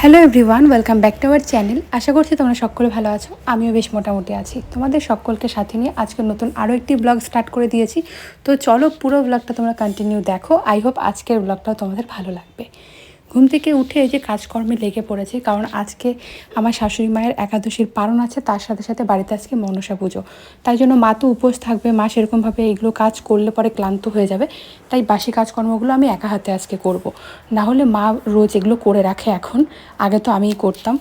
Hello everyone welcome back to our channel আশা করছি তোমরা সকলে ভালো আছো। আমিও বেশ মোটামুটি আছি। তোমাদের সকলকে সাথে নিয়ে আজকে নতুন আরও একটি ব্লগ স্টার্ট করে দিয়েছি। তো চলো পুরো ব্লগটা তোমরা কন্টিনিউ দেখো। আই হোপ আজকের ব্লগটাও তোমাদের ভালো লাগবে। ঘুম থেকে উঠে এই যে কাজকর্মে লেগে পড়েছে, কারণ আজকে আমার শাশুড়ি মায়ের একাদশীর পারণ আছে, তার সাথে সাথে বাড়িতে আজকে মনসা পুজো। তাই জন্য মা তো উপোস থাকবে, মা সেরকমভাবে এইগুলো কাজ করলে পরে ক্লান্ত হয়ে যাবে। তাই বাসি কাজকর্মগুলো আমি একা হাতে আজকে করব। না হলে মা রোজ এগুলো করে রাখে এখন, আগে তো আমিই করতাম।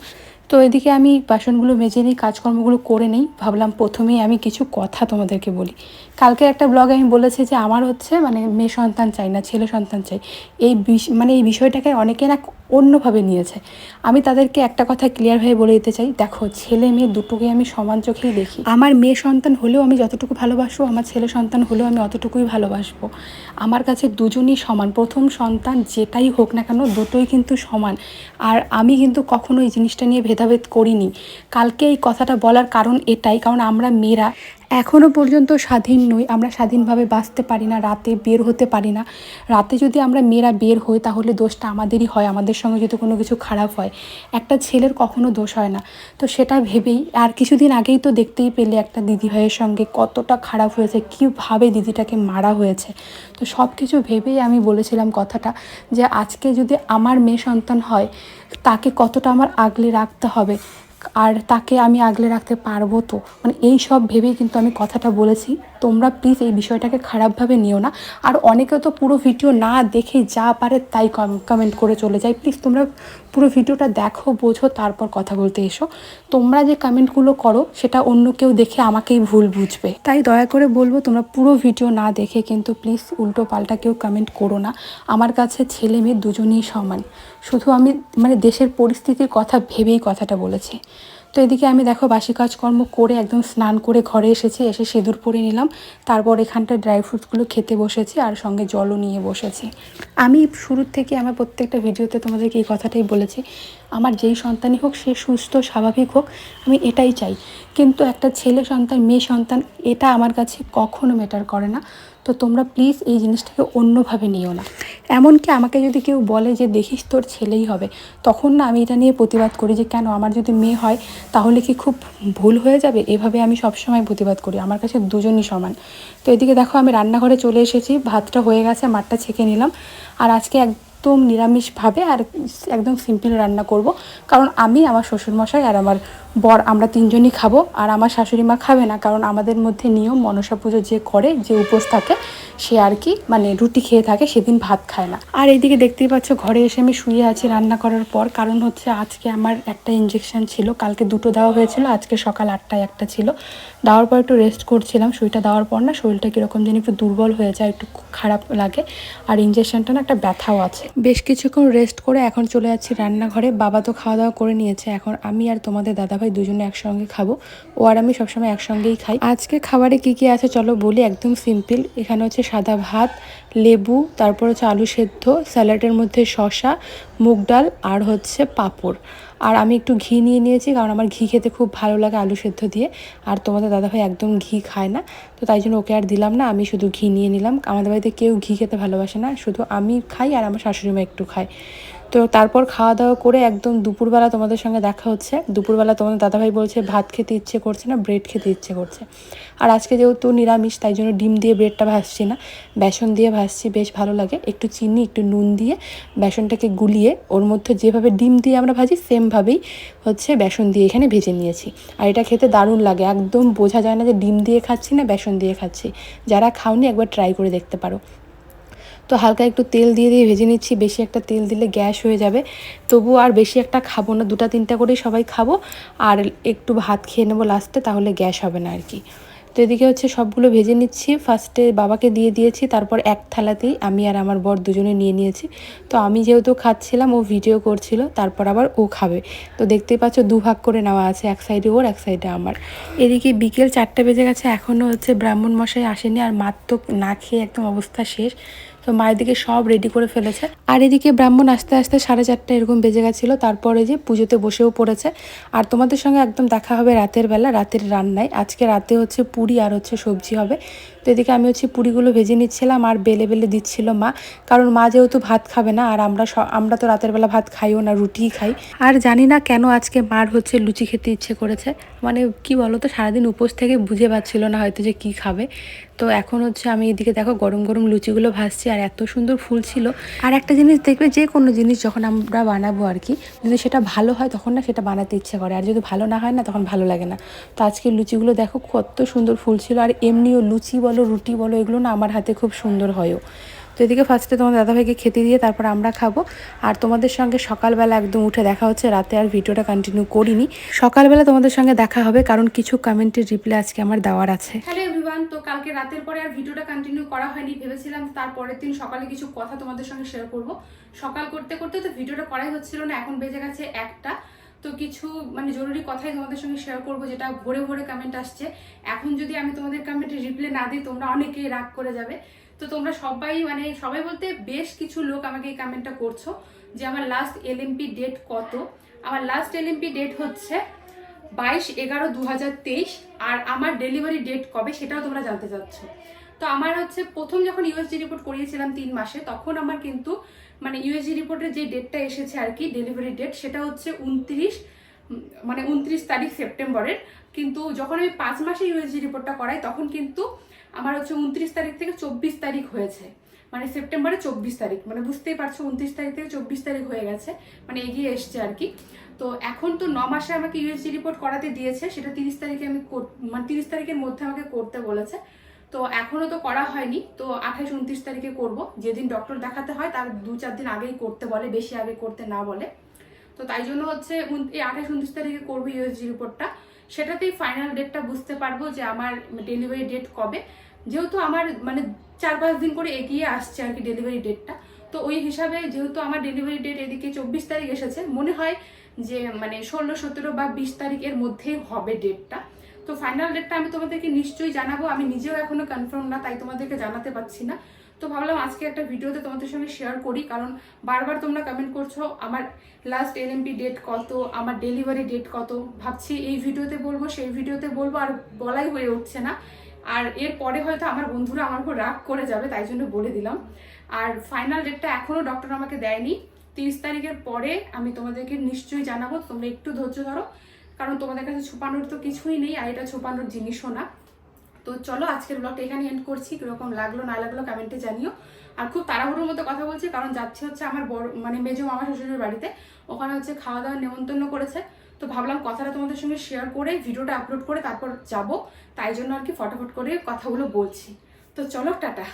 তো এদিকে আমি বাসনগুলো মেজে নিই, কাজকর্মগুলো করে নিই। ভাবলাম প্রথমেই আমি কিছু কথা তোমাদেরকে বলি। কালকে একটা ব্লগে আমি বলেছি যে আমার হচ্ছে মানে মেয়ে সন্তান চাই না, ছেলে সন্তান চাই। এই মানে এই বিষয়টাকে অনেকে না অন্যভাবে নিয়েছে। আমি তাদেরকে একটা কথা ক্লিয়ার হয়ে বলে দিতে চাই, দেখো, ছেলে মেয়ে দুটোকে আমি সমান চোখেই দেখি। আমার মেয়ে সন্তান হলেও আমি যতটুকু ভালোবাসবো, আমার ছেলে সন্তান হলেও আমি অতটুকুই ভালোবাসবো। আমার কাছে দুজনই সমান, প্রথম সন্তান যেটাই হোক না কেন দুটোই কিন্তু সমান। আর আমি কিন্তু কখনো এই জিনিসটা নিয়ে ভেদাভেদ করিনি। কালকে এই কথাটা বলার কারণ এটাই, কারণ আমরা মেয়েরা এখনও পর্যন্ত স্বাধীন নই, আমরা স্বাধীনভাবে বাঁচতে পারি না, রাতে বের হতে পারি না। রাতে যদি আমরা মেয়েরা বের হই, তাহলে দোষটা আমাদেরই হয়, আমাদের সঙ্গে যদি কোনো কিছু খারাপ হয়। একটা ছেলের কখনো দোষ হয় না। তো সেটা ভেবেই, আর কিছুদিন আগেই তো দেখতেই পেলে একটা দিদিভাইয়ের সঙ্গে কতটা খারাপ হয়েছে, কীভাবে দিদিটাকে মারা হয়েছে। তো সব কিছু ভেবেই আমি বলেছিলাম কথাটা যে আজকে যদি আমার মেয়ে সন্তান হয়, তাকে কতটা আমার আগলে রাখতে হবে? আর তাকে আমি আগলে রাখতে পারব তো। মানে এই সব ভেবেই কিন্তু আমি কথাটা বলেছি। তোমরা প্লিজ এই বিষয়টাকে খারাপভাবে নিও না। আর অনেকে তো পুরো ভিডিও না দেখে যা পারে তাই কমেন্ট করে চলে যায়। প্লিজ তোমরা পুরো ভিডিওটা দেখো, বোঝো, তারপর কথা বলতে এসো। তোমরা যে কমেন্টগুলো করো, সেটা অন্য কেউ দেখে আমাকেই ভুল বুঝবে। তাই দয়া করে বলব, তোমরা পুরো ভিডিও না দেখে কিন্তু প্লিজ উল্টো পাল্টা কেউ কমেন্ট করো না। আমার কাছে ছেলে মেয়ে দুজনেই সমান। শুধু আমি মানে দেশের পরিস্থিতির কথা ভেবেই কথাটা বলেছি। তো এদিকে আমি দেখো বাসি কাজকর্ম করে একদম স্নান করে ঘরে এসেছি, এসে সিঁদুর পরে নিলাম। তারপর এখানটা ড্রাই ফ্রুটসগুলো খেতে বসেছি আর সঙ্গে জলও নিয়ে বসেছি। আমি শুরুর থেকে আমার প্রত্যেকটা ভিডিওতে তোমাদেরকে এই কথাটাই বলেছি, আমার যেই সন্তানই হোক, সে সুস্থ, স্বাভাবিক হোক, আমি এটাই চাই। কিন্তু একটা ছেলে সন্তান, মেয়ে সন্তান, এটা আমার কাছে কখনো ম্যাটার করে না। তো তোমরা প্লিজ এই জিনিসটাকে অন্যভাবে নিও না। এমনকি আমাকে যদি কেউ বলে যে, দেখিস তোর ছেলেই হবে, তখন না আমি এটা নিয়ে প্রতিবাদ করি যে, কেন? আমার যদি মেয়ে হয়, তাহলে কি খুব ভুল হয়ে যাবে? এভাবে আমি সবসময় প্রতিবাদ করি। আমার কাছে দুজনই সমান। তো এদিকে দেখো, আমি রান্নাঘরে চলে এসেছি, ভাতটা হয়ে গেছে, মাঠটা ছেঁকে নিলাম। আর আজকে একদম নিরামিষভাবে আর একদম সিম্পল রান্না করব। কারণ আমি, আমার শ্বশুরমশাই আর আমার বর, আমরা তিনজনই খাব। আর আমার শাশুড়ি মা খাবে না, কারণ আমাদের মধ্যে নিয়ম মনসা পুজো যে করে, যে উপোস থাকে সে আর কি মানে রুটি খেয়ে থাকে, সেদিন ভাত খায় না। আর এইদিকে দেখতেই পাচ্ছ, ঘরে এসে আমি শুয়ে আছি রান্না করার পর। কারণ হচ্ছে আজকে আমার একটা ইঞ্জেকশন ছিল, কালকে দুটো দেওয়া হয়েছিল, আজকে সকাল আটটায় একটা ছিল। দেওয়ার পর একটু রেস্ট করছিলাম সুইটা দেওয়ার পর না শরীরটা কীরকম যেন একটু দুর্বল হয়ে যায়, একটু খারাপ লাগে। আর ইঞ্জেকশনটা না একটা ব্যথাও আছে। বেশ কিছুক্ষণ রেস্ট করে এখন চলে যাচ্ছি রান্নাঘরে। বাবা তো খাওয়া দাওয়া করে নিয়েছে, এখন আমি আর তোমাদের দাদাভাই দুজনে একসঙ্গে খাব। ও আর আমি সবসময় একসঙ্গেই খাই। আজকে খাবারে কি কি আছে চলো বলি, একদম সিম্পল এখানে হচ্ছে সাদা ভাত লেবু, তারপর হচ্ছে আলু সেদ্ধ, স্যালাডের মধ্যে শসা, মুগ ডাল আর হচ্ছে পাঁপড়। আর আমি একটু ঘি নিয়ে নিয়েছি কারণ আমার ঘি খেতে খুব ভালো লাগে আলু সেদ্ধ দিয়ে। আর তোমাদের দাদাভাই একদম ঘি খায় না, তো তাই জন্য ওকে আর দিলাম না, আমি শুধু ঘি নিয়ে নিলাম। আমাদের বাড়িতে কেউ ঘি খেতে ভালোবাসে না, শুধু আমি খাই আর আমার শাশুড়ি মা একটু খায়। তো তারপর খাওয়া দাওয়া করে একদম দুপুরবেলা তোমাদের সঙ্গে দেখা হচ্ছে। দুপুরবেলা তোমাদের দাদাভাই বলছে, ভাত খেতে ইচ্ছে করছে না, ব্রেড খেতে ইচ্ছে করছে। আর আজকে যেহেতু নিরামিষ, তাই জন্য ডিম দিয়ে ব্রেডটা ভাজছি না, বেসন দিয়ে ভাজছি বেশ ভালো লাগে। একটু চিনি, একটু নুন দিয়ে বেসনটাকে গুলিয়ে ওর মধ্যে যেভাবে ডিম দিয়ে আমরা ভাজি, সেমভাবেই হচ্ছে বেসন দিয়ে এখানে ভেজে নিয়েছি। আর এটা খেতে দারুণ লাগে। একদম বোঝা যায় না যে ডিম দিয়ে খাচ্ছি না বেসন দিয়ে খাচ্ছি। যারা খাওনি একবার ট্রাই করে দেখতে পারো। তো হালকা একটু তেল দিয়ে দিয়ে ভেজে নিচ্ছি। বেশি একটা তেল দিলে গ্যাস হয়ে যাবে। তবু আর বেশি একটা খাব না। দুটা, তিনটা করেই সবাই খাব। আর একটু ভাত খেয়ে নেব লাস্টে তাহলে গ্যাস হবে না আর কি। তো এদিকে হচ্ছে সবগুলো ভেজে নিচ্ছি। ফার্স্টে বাবাকে দিয়ে দিয়েছি, তারপর এক থালাতেই আমি আর আমার বর দুজনে নিয়ে নিয়েছি। তো আমি যেহেতু খাচ্ছিলাম, ও ভিডিও করছিল, তারপর আবার ও খাবে। তো দেখতেই পাচ্ছ দুভাগ করে নেওয়া আছে, এক সাইডে ওর, এক সাইডে আমার। এদিকে বিকেল চারটে বেজে গেছে এখনও হচ্ছে ব্রাহ্মণ মশাই আসেনি, আর মাত্র না খেয়ে একদম অবস্থা শেষ। তো মায়ের দিকে সব রেডি করে ফেলেছে। আর এদিকে ব্রাহ্মণ আস্তে আস্তে সাড়ে চারটা এরকম বেজে গেছিল, তারপরে যে পুজোতে বসেও পড়েছে। আর তোমাদের সঙ্গে একদম দেখা হবে রাতের বেলা, রাতের রান্নায়। আজকে রাতে হচ্ছে পুরি আর হচ্ছে সবজি হবে। তো এদিকে আমি হচ্ছে পুরিগুলো ভেজে নিচ্ছিলাম আর বেলে বেলে দিচ্ছিল মা। কারণ মা যেহেতু ভাত খাবে না, আর আমরা আমরা তো রাতের বেলা ভাত খাইও না, রুটিই খাই। আর জানি না কেন আজকে মার হচ্ছে লুচি খেতে ইচ্ছে করেছে। মানে কি বলো তো সারাদিন উপোস থেকে বুঝে পাচ্ছিল না হয়তো যে কি খাবে। তো এখন হচ্ছে আমি এদিকে দেখো গরম গরম লুচিগুলো ভাসছি আর এত সুন্দর ফুল ছিল। আর একটা জিনিস দেখবে যে কোনো জিনিস যখন আমরা বানাবো আর কি, যদি সেটা ভালো হয় তখন না সেটা বানাতে ইচ্ছে করে। আর যদি ভালো না হয় না তখন ভালো লাগে না। তো আজকে লুচিগুলো দেখো কত সুন্দর ফুল ছিল, আর এমনিও লুচি বলো রুটি বলো, এগুলো না আমার হাতে খুব সুন্দর হয়ও। তো এদিকে ফার্স্টে তোমার দাদাভাইকে খেতে দিয়ে তারপর আমরা খাব। আর তোমাদের সঙ্গে সকালবেলা একদম উঠে দেখা হচ্ছে, রাতে আর ভিডিওটা কন্টিনিউ করিনি। সকালবেলা তোমাদের সঙ্গে দেখা হবে, কারণ কিছু কমেন্টের রিপ্লাই আজকে আমার দেওয়ার আছে। তো কালকে রাতের পরে আর ভিডিওটা কন্টিনিউ করা হয়নি, ভেবেছিলাম তারপরের দিন সকালে কিছু কথা তোমাদের সঙ্গে শেয়ার করব। সকাল করতে করতে তো ভিডিওটা করাই হচ্ছিল না, এখন বেজে গেছে একটা। তো কিছু মানে জরুরি কথাই তোমাদের সঙ্গে শেয়ার করব, যেটা ভোরে ভোরে কমেন্ট আসছে। এখন যদি আমি তোমাদের কমেন্টে রিপ্লাই না দিই, তোমরা অনেকেই রাগ করে যাবে। তো তোমরা সবাই মানে সবাই বলতে বেশ কিছু লোক আমাকে এই কমেন্টটা করছ, যে আমার লাস্ট এলএমপি ডেট কত? আমার লাস্ট এলএমপি ডেট হচ্ছে বাইশ এগারো দু আর আমার ডেলিভারি ডেট কবে সেটাও তোমরা জানতে চাচ্ছ। তো আমার হচ্ছে প্রথম যখন ইউএসজি রিপোর্ট করিয়েছিলাম তিন মাসে, তখন আমার কিন্তু মানে ইউএসজি রিপোর্টের যে ডেটটা এসেছে আর কি ডেলিভারি ডেট সেটা হচ্ছে উনত্রিশ মানে উনত্রিশ তারিখ সেপ্টেম্বরের। কিন্তু যখন আমি পাঁচ মাসে ইউএসজি রিপোর্টটা করাই, তখন কিন্তু আমার হচ্ছে উনত্রিশ তারিখ থেকে চব্বিশ তারিখ হয়েছে। মানে সেপ্টেম্বরে চব্বিশ তারিখ মানে বুঝতেই পারছ উনত্রিশ তারিখ থেকে চব্বিশ তারিখ হয়ে গেছে মানে এগিয়ে এসছে আর কি। তো এখন তো ন মাসে আমাকে ইউএসজি রিপোর্ট করাতে দিয়েছে, সেটা তিরিশ তারিখে আমি মানে তিরিশ তারিখের মধ্যে আমাকে করতে বলেছে। তো এখনও তো করা হয়নি, তো আঠাশ উনত্রিশ তারিখে করব। যেদিন ডক্টর দেখাতে হয় তার দু চার দিন আগেই করতে বলে, বেশি আগে করতে না বলে। তো তাই জন্য হচ্ছে এই আঠাশ উনত্রিশ তারিখে করব ইউএসজি রিপোর্টটা সেটাতেই ফাইনাল ডেটটা বুঝতে পারব যে আমার ডেলিভারি ডেট কবে। যেহেতু আমার মানে চার পাঁচ দিন করে এগিয়ে আসছে আর কি ডেলিভারি ডেটটা তো ওই হিসাবে যেহেতু আমার ডেলিভারি ডেট এদিকে চব্বিশ তারিখ এসেছে, মনে হয় যে মানে ষোলো, সতেরো বা বিশ তারিখের মধ্যেই হবে ডেটটা তো ফাইনাল ডেটটা আমি তোমাদেরকে নিশ্চয়ই জানাব। আমি নিজেও এখনও কনফার্ম না, তাই তোমাদেরকে জানাতে পারছি না। তো ভাবলাম আজকে একটা ভিডিওতে তোমাদের সঙ্গে শেয়ার করি, কারণ বারবার তোমরা কমেন্ট করছ, আমার লাস্ট এনএমপি ডেট কত, আমার ডেলিভারি ডেট কত। ভাবছি এই ভিডিওতে বলব, সেই ভিডিওতে বলব, আর বলাই হয়ে উঠছে না। আর এর পরে হয়তো আমার বন্ধুরা আমার উপর রাগ করে যাবে, তাই জন্য বলে দিলাম। আর ফাইনাল ডেটটা এখনও ডক্টর আমাকে দেয়নি। তিরিশ তারিখের পরে আমি তোমাদেরকে নিশ্চয়ই জানাব, তোমরা একটু ধৈর্য ধরো। কারণ তোমাদের কাছে ছুপানোর তো কিছুই নেই আর এটা ছুপানোর জিনিসও না। তো চলো আজকের ব্লগটা এখানে এন্ড করছি, কীরকম লাগল, না লাগল কমেন্টে জানিও। আর খুব তাড়াহুড়োর মতো কথা বলছি, কারণ যাচ্ছে হচ্ছে আমার বড় মানে মেজো মামা শ্বশুরের বাড়িতে। ওখানে হচ্ছে খাওয়া দাওয়া নেমন্তন্ন করেছে। তো ভাবলাম কথাটা তোমাদের সঙ্গে শেয়ার করে, ভিডিওটা আপলোড করে তারপর যাব। তাই জন্য আর কি ফটাফট করে কথাগুলো বলছি। তো চলো, টাটা।